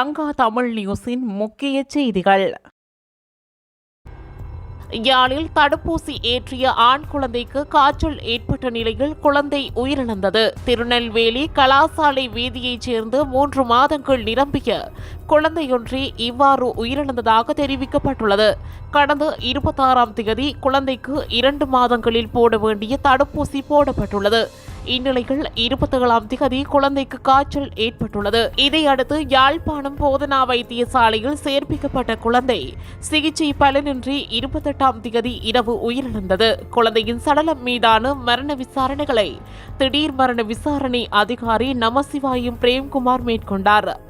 லங்கா தமிழ் நியூஸின் முக்கிய செய்திகள். யாழில் தடுப்பூசி ஏற்றிய ஆண் குழந்தைக்கு காய்ச்சல் ஏற்பட்ட நிலையில் குழந்தை உயிரிழந்தது. திருநெல்வேலி கலாசாலை வீதியைச் சேர்ந்து மூன்று மாதங்கள் நிரம்பிய குழந்தையொன்றே இவ்வாறு உயிரிழந்ததாக தெரிவிக்கப்பட்டுள்ளது. கடந்த இருபத்தாறாம் தேதி குழந்தைக்கு இரண்டு மாதங்களில் போட வேண்டிய தடுப்பூசி போடப்பட்டுள்ளது. இந்நிலையில் இருபத்தி ஏழாம் திகதி குழந்தைக்கு காய்ச்சல் ஏற்பட்டுள்ளது. இதையடுத்து யாழ்ப்பாணம் போதனா வைத்தியசாலையில் சேர்ப்பிக்கப்பட்ட குழந்தை சிகிச்சை பலனின்றி இருபத்தெட்டாம் திகதி இரவு உயிரிழந்தது. குழந்தையின் சடலம் மீதான மரண விசாரணைகளை திடீர் மரண விசாரணை அதிகாரி நமசிவாயும் பிரேம்குமார் மேற்கொண்டார்.